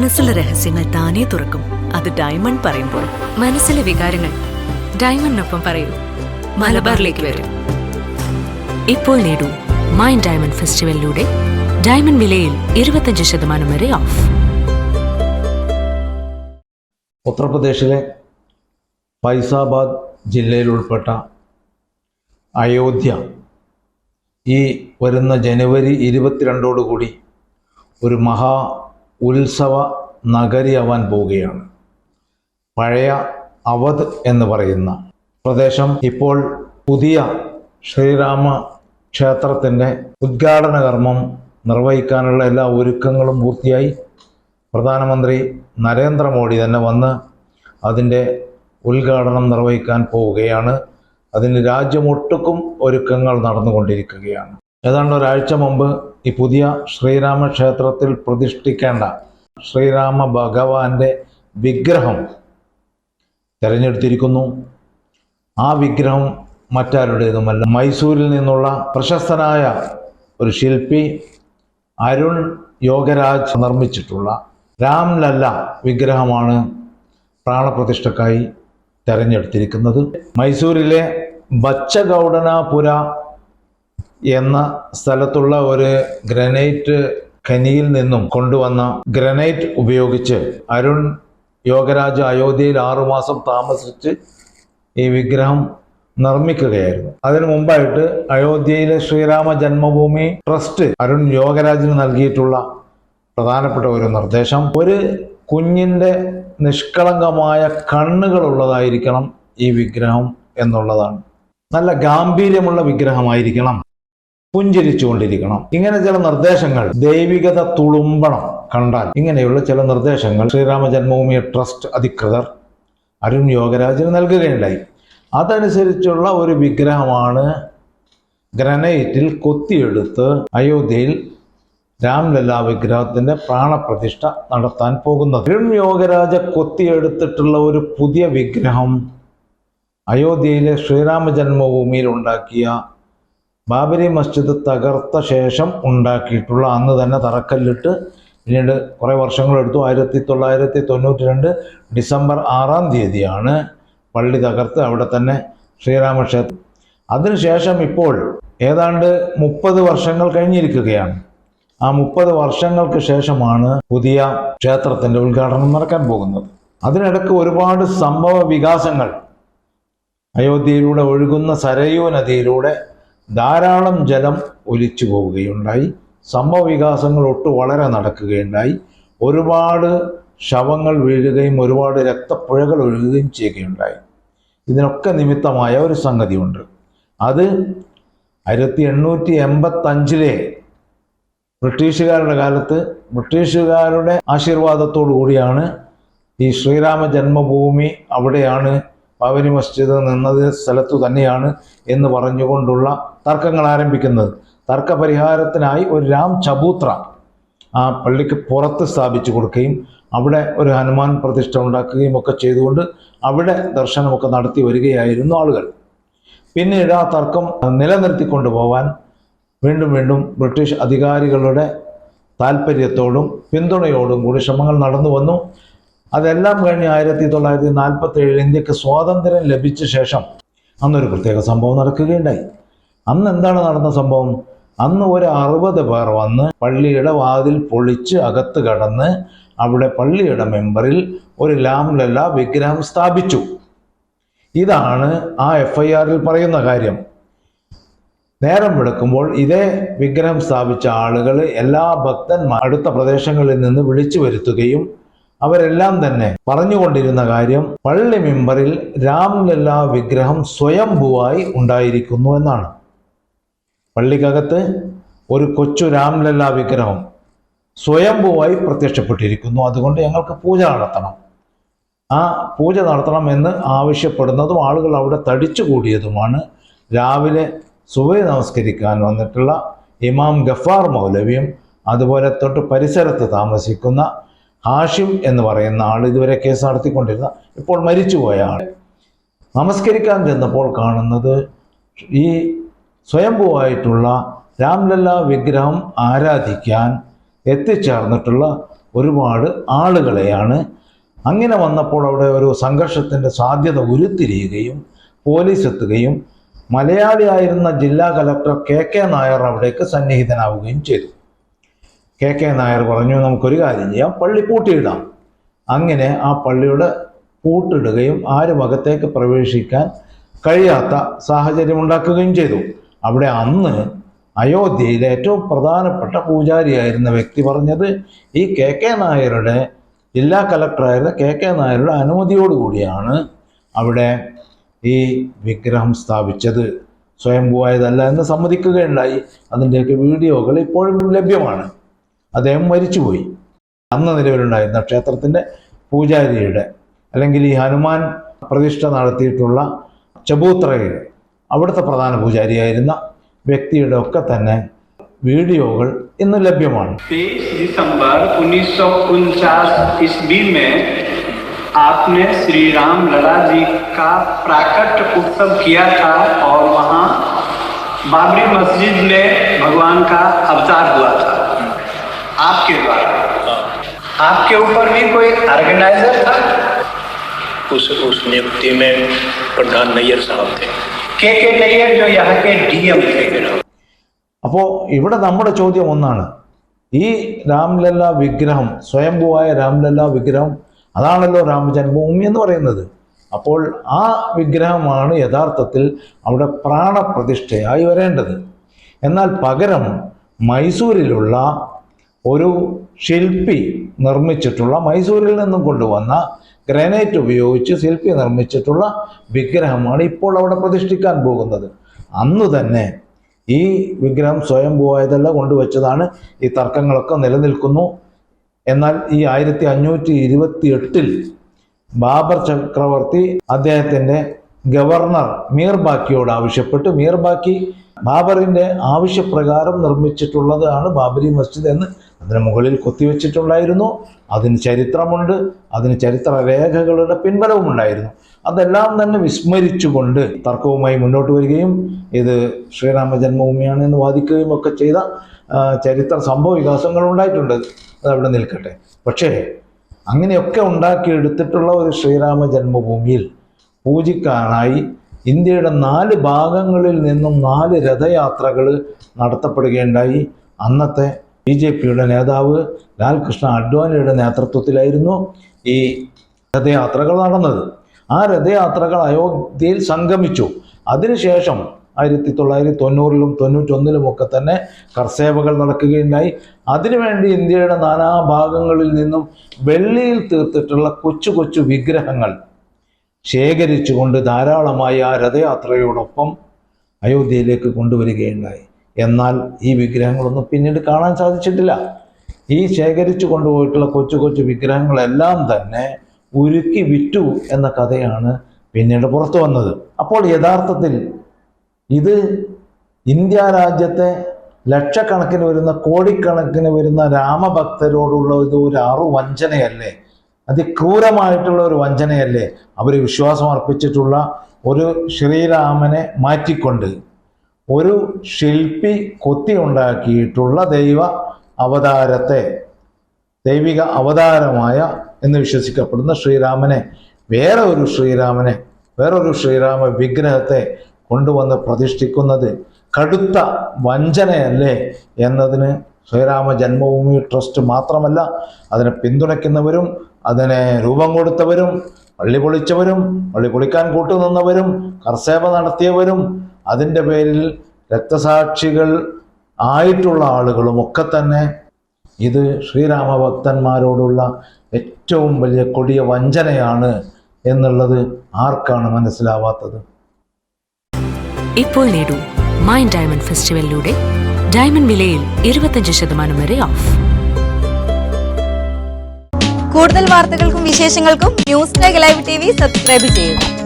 മനസ്സിലെ രഹസ്യങ്ങൾ താനേ തുറക്കും. അത് ഡയമണ്ട് പറയുമ്പോൾ മനസ്സിലെ വികാരങ്ങൾ ഡയമണ്ടിനൊപ്പം പറയൂ. മലബാറിലേക്ക് വരും. ഇപ്പോൾ നേടൂ മൈൻഡ് ഡയമണ്ട് ഫെസ്റ്റിവലിലൂടെ ഡയമണ്ട് വിലയിൽ ഇരുപത്തഞ്ച് ശതമാനം വരെ ഓഫ്. ഉത്തർപ്രദേശിലെ ഫൈസാബാദ് ജില്ലയിൽ ഉൾപ്പെട്ട അയോധ്യ ഈ വരുന്ന ജനുവരി ഇരുപത്തിരണ്ടോടുകൂടി ഒരു മഹാ ഉത്സവ നഗരിയാവാൻ പോവുകയാണ്. പഴയ അവധ് എന്ന് പറയുന്ന പ്രദേശം ഇപ്പോൾ പുതിയ ശ്രീരാമ ക്ഷേത്രത്തിന്റെ ഉദ്ഘാടന കർമ്മം നിർവഹിക്കാനുള്ള എല്ലാ ഒരുക്കങ്ങളും പൂർത്തിയായി. പ്രധാനമന്ത്രി നരേന്ദ്രമോദി തന്നെ വന്ന് അതിന്റെ ഉദ്ഘാടനം നിർവഹിക്കാൻ പോവുകയാണ്. അതിന് രാജ്യമൊട്ടുക്കും ഒരുക്കങ്ങൾ നടന്നുകൊണ്ടിരിക്കുകയാണ്. ഏതാണ്ട് ഒരാഴ്ച മുമ്പ് ഈ പുതിയ ശ്രീരാമ ക്ഷേത്രത്തിൽ പ്രതിഷ്ഠിക്കേണ്ട ശ്രീരാമ ഭഗവാന്റെ വിഗ്രഹം തിരഞ്ഞെടുത്തിരിക്കുന്നു. ആ വിഗ്രഹം മറ്റാരുടേതുമല്ല. മൈസൂരിൽ നിന്നുള്ള പ്രശസ്തനായ ഒരു ശില്പി അരുൺ യോഗരാജ് നിർമ്മിച്ചിട്ടുള്ള രാംലല്ല വിഗ്രഹമാണ് പ്രാണപ്രതിഷ്ഠക്കായി തെരഞ്ഞെടുത്തിരിക്കുന്നത്. മൈസൂരിലെ ബച്ചഗൗഡനാപുര എന്ന സ്ഥലത്തുള്ള ഒരു ഗ്രനൈറ്റ് ഖനിയിൽ നിന്നും കൊണ്ടുവന്ന ഗ്രനൈറ്റ് ഉപയോഗിച്ച് അരുൺ യോഗരാജ് അയോധ്യയിൽ ആറുമാസം താമസിച്ച് ഈ വിഗ്രഹം നിർമ്മിക്കുകയായിരുന്നു. അതിനു മുമ്പായിട്ട് അയോധ്യയിലെ ശ്രീരാമ ജന്മഭൂമി ട്രസ്റ്റ് അരുൺ യോഗരാജിന് നൽകിയിട്ടുള്ള പ്രധാനപ്പെട്ട ഒരു നിർദ്ദേശം. ഒരു കുഞ്ഞിന്റെ നിഷ്കളങ്കമായ കണ്ണുകളുള്ളതായിരിക്കണം ഈ വിഗ്രഹം എന്നുള്ളതാണ്. നല്ല ഗാംഭീര്യമുള്ള വിഗ്രഹമായിരിക്കണം. പുഞ്ചിരിച്ചുകൊണ്ടിരിക്കണം. ഇങ്ങനെ ചില നിർദ്ദേശങ്ങൾ ദൈവികത തുളുമ്പണം കണ്ടാൽ ഇങ്ങനെയുള്ള ചില നിർദ്ദേശങ്ങൾ ശ്രീരാമ ജന്മഭൂമി ട്രസ്റ്റ് അധികൃതർ അരുൺ യോഗരാജന് നൽകുകയുണ്ടായി. അതനുസരിച്ചുള്ള ഒരു വിഗ്രഹമാണ് ഗ്രനൈറ്റിൽ കൊത്തിയെടുത്ത് അയോധ്യയിൽ രാംലല്ല വിഗ്രഹത്തിന്റെ പ്രാണപ്രതിഷ്ഠ നടത്താൻ പോകുന്നത്. അരുൺ യോഗരാജ കൊത്തിയെടുത്തിട്ടുള്ള ഒരു പുതിയ വിഗ്രഹം അയോധ്യയിലെ ശ്രീരാമ ജന്മഭൂമിയിൽ ഉണ്ടാക്കിയ ബാബരി മസ്ജിദ് തകർത്ത ശേഷം ഉണ്ടാക്കിയിട്ടുള്ള അന്ന് തന്നെ തറക്കല്ലിട്ട് പിന്നീട് കുറേ വർഷങ്ങളെടുത്തു ആയിരത്തി തൊള്ളായിരത്തി തൊണ്ണൂറ്റി രണ്ട് ഡിസംബർ ആറാം തീയതിയാണ് പള്ളി തകർത്ത് അവിടെ തന്നെ ശ്രീരാമക്ഷേത്രം. അതിനുശേഷം ഇപ്പോൾ ഏതാണ്ട് മുപ്പത് വർഷങ്ങൾ കഴിഞ്ഞിരിക്കുകയാണ്. ആ മുപ്പത് വർഷങ്ങൾക്ക് ശേഷമാണ് പുതിയ ക്ഷേത്രത്തിന്റെ ഉദ്ഘാടനം നടക്കാൻ പോകുന്നത്. അതിനിടക്ക് ഒരുപാട് സംഭവ വികാസങ്ങൾ. അയോധ്യയിലൂടെ ഒഴുകുന്ന സരയൂ നദിയിലൂടെ ധാരാളം ജലം ഒലിച്ചു പോവുകയുണ്ടായി. സംഭവവികാസങ്ങൾ ഒട്ടു വളരെ നടക്കുകയുണ്ടായി. ഒരുപാട് ശവങ്ങൾ വീഴുകയും ഒരുപാട് രക്തപ്പുഴകൾ ഒഴുകുകയും ചെയ്യുകയുണ്ടായി. ഇതിനൊക്കെ നിമിത്തമായ ഒരു സംഗതിയുണ്ട്. അത് ആയിരത്തി എണ്ണൂറ്റി എൺപത്തഞ്ചിലെ ബ്രിട്ടീഷുകാരുടെ കാലത്ത് ബ്രിട്ടീഷുകാരുടെ ആശീർവാദത്തോടു കൂടിയാണ് ഈ ശ്രീരാമ ജന്മഭൂമി അവിടെയാണ് ബാബരി മസ്ജിദ് നിന്നത് സ്ഥലത്തു തന്നെയാണ് എന്ന് പറഞ്ഞുകൊണ്ടുള്ള തർക്കങ്ങൾ ആരംഭിക്കുന്നത്. തർക്കപരിഹാരത്തിനായി ഒരു രാം ചബൂത്ര ആ പള്ളിക്ക് പുറത്ത് സ്ഥാപിച്ചു കൊടുക്കുകയും അവിടെ ഒരു ഹനുമാൻ പ്രതിഷ്ഠ ഉണ്ടാക്കുകയും ഒക്കെ ചെയ്തുകൊണ്ട് അവിടെ ദർശനമൊക്കെ നടത്തി വരികയായിരുന്നു ആളുകൾ. പിന്നീട് ആ തർക്കം നിലനിർത്തിക്കൊണ്ടു പോകാൻ വീണ്ടും വീണ്ടും ബ്രിട്ടീഷ് അധികാരികളുടെ താല്പര്യത്തോടും പിന്തുണയോടും കൂടി ശ്രമങ്ങൾ നടന്നു വന്നു. അതെല്ലാം കഴിഞ്ഞ് ആയിരത്തി തൊള്ളായിരത്തി നാൽപ്പത്തി ഏഴിൽ ഇന്ത്യയ്ക്ക് സ്വാതന്ത്ര്യം ലഭിച്ച ശേഷം അന്നൊരു പ്രത്യേക സംഭവം നടക്കുകയുണ്ടായി. അന്ന് എന്താണ് നടന്ന സംഭവം? അന്ന് ഒരു അറുപത് പേർ വന്ന് പള്ളിയുടെ വാതിൽ പൊളിച്ച് അകത്ത് കടന്ന് അവിടെ പള്ളിയുടെ മെമ്പറിൽ ഒരു ലാംലല്ല വിഗ്രഹം സ്ഥാപിച്ചു. ഇതാണ് ആ എഫ് ഐ ആറിൽ പറയുന്ന കാര്യം. നേരം വെളുക്കുമ്പോൾ ഇതേ വിഗ്രഹം സ്ഥാപിച്ച ആളുകൾ എല്ലാ ഭക്തന്മാർ അടുത്ത പ്രദേശങ്ങളിൽ നിന്ന് വിളിച്ചു വരുത്തുകയും അവരെല്ലാം തന്നെ പറഞ്ഞുകൊണ്ടിരുന്ന കാര്യം പള്ളി മെമ്പറിൽ രാംലല്ല വിഗ്രഹം സ്വയംഭുവായി ഉണ്ടായിരിക്കുന്നു എന്നാണ്. പള്ളിക്കകത്ത് ഒരു കൊച്ചു രാംലല്ല വിഗ്രഹം സ്വയംഭുവായി പ്രത്യക്ഷപ്പെട്ടിരിക്കുന്നു. അതുകൊണ്ട് ഞങ്ങൾക്ക് പൂജ നടത്തണം. ആ പൂജ നടത്തണം എന്ന് ആവശ്യപ്പെടുന്നതും ആളുകൾ അവിടെ തടിച്ചു കൂടിയതുമാണ്. രാവിലെ സുബൈ നമസ്കരിക്കാൻ വന്നിട്ടുള്ള ഇമാം ഗഫാർ മൗലവിയും അതുപോലെ തൊട്ട് പരിസരത്ത് താമസിക്കുന്ന ഹാഷിം എന്ന് പറയുന്ന ആൾ ഇതുവരെ കേസ് നടത്തിക്കൊണ്ടിരുന്ന ഇപ്പോൾ മരിച്ചുപോയ ആൾ നമസ്കരിക്കാൻ ചെന്നപ്പോൾ കാണുന്നത് ഈ സ്വയംഭൂവായിട്ടുള്ള രാംലല്ല വിഗ്രഹം ആരാധിക്കാൻ എത്തിച്ചേർന്നിട്ടുള്ള ഒരുപാട് ആളുകളെയാണ്. അങ്ങനെ വന്നപ്പോൾ അവിടെ ഒരു സംഘർഷത്തിന്റെ സാധ്യത ഉരുത്തിരിയുകയും പോലീസ് എത്തുകയും മലയാളിയായിരുന്ന ജില്ലാ കലക്ടർ കെ കെ നായർ അവിടേക്ക് സന്നിഹിതനാവുകയും ചെയ്തു. കെ കെ നായർ പറഞ്ഞു നമുക്കൊരു കാര്യം ചെയ്യാം പള്ളി പൂട്ടിയിടാം. അങ്ങനെ ആ പള്ളിയുടെ പൂട്ടിടുകയും ആരും അകത്തേക്ക് പ്രവേശിക്കാൻ കഴിയാത്ത സാഹചര്യം ഉണ്ടാക്കുകയും ചെയ്തു. അവിടെ അന്ന് അയോധ്യയിലെ ഏറ്റവും പ്രധാനപ്പെട്ട പൂജാരിയായിരുന്ന വ്യക്തി പറഞ്ഞത് ഈ കെ കെ നായരുടെ ജില്ലാ കലക്ടറായിരുന്ന കെ കെ നായരുടെ അനുമതിയോടുകൂടിയാണ് അവിടെ ഈ വിഗ്രഹം സ്ഥാപിച്ചത്. സ്വയംഭൂവായതല്ല എന്ന് സമ്മതിക്കുകയുണ്ടായി. അതിന്റെയൊക്കെ വീഡിയോകൾ ഇപ്പോഴും ലഭ്യമാണ്. അദ്ദേഹം മരിച്ചുപോയി അന്ന് നിലവിലുണ്ടായിരുന്ന ക്ഷേത്രത്തിൻ്റെ പൂജാരിയുടെ അല്ലെങ്കിൽ ഈ ഹനുമാൻ പ്രതിഷ്ഠ നടത്തിയിട്ടുള്ള ചബൂത്രയുടെ അവിടുത്തെ പ്രധാന പൂജാരിയായിരുന്ന വ്യക്തിയുടെ ഒക്കെ തന്നെ വീഡിയോകൾ ഇന്ന് ലഭ്യമാണ് तेईस दिसंबर उन्नीस ईस्वी में आपने श्री राम लला जी का प्राकट उत्सव किया था और वहाँ बाबरी मस्जिद में भगवान का अवतार हुआ था आपके द्वारा आपके ऊपर भी कोई ऑर्गेनाइजर था उस उस नियुक्ति में प्रधान नैयर साहब थे के के नैयर जो यहाँ के डीएम थे അപ്പോൾ ഇവിടെ നമ്മുടെ ചോദ്യം ഒന്നാണ് ഈ രാംലല്ല വിഗ്രഹം സ്വയംഭൂവായ രാംലല്ല വിഗ്രഹം അതാണല്ലോ രാമജന്മഭൂമി എന്ന് പറയുന്നത് അപ്പോൾ ആ വിഗ്രഹമാണ് യഥാർത്ഥത്തിൽ അവിടെ പ്രാണപ്രതിഷ്ഠയായി വരേണ്ടത് എന്നാൽ പകരം മൈസൂരിലുള്ള ഒരു ശില്പി നിർമ്മിച്ചിട്ടുള്ള മൈസൂരിൽ നിന്നും കൊണ്ടുവന്ന ഗ്രാനൈറ്റ് ഉപയോഗിച്ച് ശില്പി നിർമ്മിച്ചിട്ടുള്ള വിഗ്രഹമാണ് ഇപ്പോൾ അവിടെ പ്രതിഷ്ഠിക്കാൻ പോകുന്നത്. അന്ന് തന്നെ ഈ വിഗ്രഹം സ്വയംഭൂവായതല്ല കൊണ്ടുവച്ചതാണ്. ഈ തർക്കങ്ങളൊക്കെ നിലനിൽക്കുന്നു. എന്നാൽ ഈ ആയിരത്തി അഞ്ഞൂറ്റി ഇരുപത്തി എട്ടിൽ ബാബർ ചക്രവർത്തി അദ്ദേഹത്തിന്റെ ഗവർണർ മീർ ബാക്കിയോട് ആവശ്യപ്പെട്ട് മീർ ബാക്കി ബാബറിന്റെ ആവശ്യപ്രകാരം നിർമ്മിച്ചിട്ടുള്ളതാണ് ബാബരി മസ്ജിദ് എന്ന് അതിന് മുകളിൽ കൊത്തിവെച്ചിട്ടുണ്ടായിരുന്നു അതിന് ചരിത്രമുണ്ട് അതിന് ചരിത്ര രേഖകളുടെ പിൻബലവും ഉണ്ടായിരുന്നു. അതെല്ലാം തന്നെ വിസ്മരിച്ചുകൊണ്ട് തർക്കവുമായി മുന്നോട്ട് വരികയും ഇത് ശ്രീരാമ ജന്മഭൂമിയാണ് എന്ന് വാദിക്കുകയും ഒക്കെ ചെയ്ത ചരിത്ര സംഭവ വികാസങ്ങൾ ഉണ്ടായിട്ടുണ്ട്. അതവിടെ നിൽക്കട്ടെ. പക്ഷേ അങ്ങനെയൊക്കെ ഉണ്ടാക്കിയെടുത്തിട്ടുള്ള ഒരു ശ്രീരാമ ജന്മഭൂമിയിൽ പൂജിക്കാനായി ഇന്ത്യയുടെ നാല് ഭാഗങ്ങളിൽ നിന്നും നാല് രഥയാത്രകൾ നടത്തപ്പെടുകയുണ്ടായി. അന്നത്തെ ബി ജെ പിയുടെ നേതാവ് ലാൽകൃഷ്ണ അഡ്വാനിയുടെ നേതൃത്വത്തിലായിരുന്നു ഈ രഥയാത്രകൾ നടന്നത്. ആ രഥയാത്രകൾ അയോധ്യയിൽ സംഗമിച്ചു. അതിനുശേഷം ആയിരത്തി തൊള്ളായിരത്തി തൊണ്ണൂറിലും തൊണ്ണൂറ്റൊന്നിലും ഒക്കെ തന്നെ കർസേവകൾ നടക്കുകയുണ്ടായി. അതിനുവേണ്ടി ഇന്ത്യയുടെ നാനാഭാഗങ്ങളിൽ നിന്നും വെള്ളിയിൽ തീർത്തിട്ടുള്ള കൊച്ചു കൊച്ചു വിഗ്രഹങ്ങൾ ശേഖരിച്ചുകൊണ്ട് ധാരാളമായി ആ രഥയാത്രയോടൊപ്പം അയോധ്യയിലേക്ക് കൊണ്ടുവരികയുണ്ടായി. എന്നാൽ ഈ വിഗ്രഹങ്ങളൊന്നും പിന്നീട് കാണാൻ സാധിച്ചിട്ടില്ല. ഈ ശേഖരിച്ചു കൊണ്ടുപോയിട്ടുള്ള കൊച്ചു കൊച്ചു വിഗ്രഹങ്ങളെല്ലാം തന്നെ ഉരുക്കി വിറ്റു എന്ന കഥയാണ് പിന്നീട് പുറത്തു വന്നത്. അപ്പോൾ യഥാർത്ഥത്തിൽ ഇത് ഇന്ത്യ രാജ്യത്തെ ലക്ഷക്കണക്കിന് വരുന്ന കോടിക്കണക്കിന് വരുന്ന രാമഭക്തരോടുള്ള ഇത് ഒരു അറു വഞ്ചനയല്ലേ അതിക്രൂരമായിട്ടുള്ള ഒരു വഞ്ചനയല്ലേ? അവർ വിശ്വാസം അർപ്പിച്ചിട്ടുള്ള ഒരു ശ്രീരാമനെ മാറ്റിക്കൊണ്ട് ഒരു ശില്പി കൊത്തി ഉണ്ടാക്കിയിട്ടുള്ള ദൈവ അവതാരത്തെ ദൈവിക അവതാരമായ എന്ന് വിശ്വസിക്കപ്പെടുന്ന ശ്രീരാമനെ വേറെ ഒരു ശ്രീരാമനെ വേറൊരു ശ്രീരാമ വിഗ്രഹത്തെ കൊണ്ടുവന്ന് പ്രതിഷ്ഠിക്കുന്നത് കടുത്ത വഞ്ചനയല്ലേ എന്നതിന് ശ്രീരാമ ജന്മഭൂമി ട്രസ്റ്റ് മാത്രമല്ല അതിനെ പിന്തുണയ്ക്കുന്നവരും അതിനെ രൂപം കൊടുത്തവരും പള്ളി പൊളിച്ചവരും പള്ളി പൊളിക്കാൻ കൂട്ടുനിന്നവരും കർസേവ നടത്തിയവരും അതിന്റെ പേരിൽ രക്തസാക്ഷികൾ ആയിട്ടുള്ള ആളുകളും ഒക്കെ തന്നെ ഇത് ശ്രീരാമഭക്തന്മാരോടുള്ള ഏറ്റവും വലിയ കൊടിയ വഞ്ചനയാണ് എന്നുള്ളത് ആർക്കാണ് മനസ്സിലാവാത്തത്? ഇപ്പോൾ നേടൂ മൈൻ ഡയമണ്ട് ഫെസ്റ്റിവലിലൂടെ ഡയമണ്ട് വിലയിൽ ഇരുപത്തഞ്ച് ശതമാനം വരെ ഓഫ്. കൂടുതൽ വാർത്തകൾക്കും വിശേഷങ്ങൾക്കും news live T V subscribe ചെയ്യുക.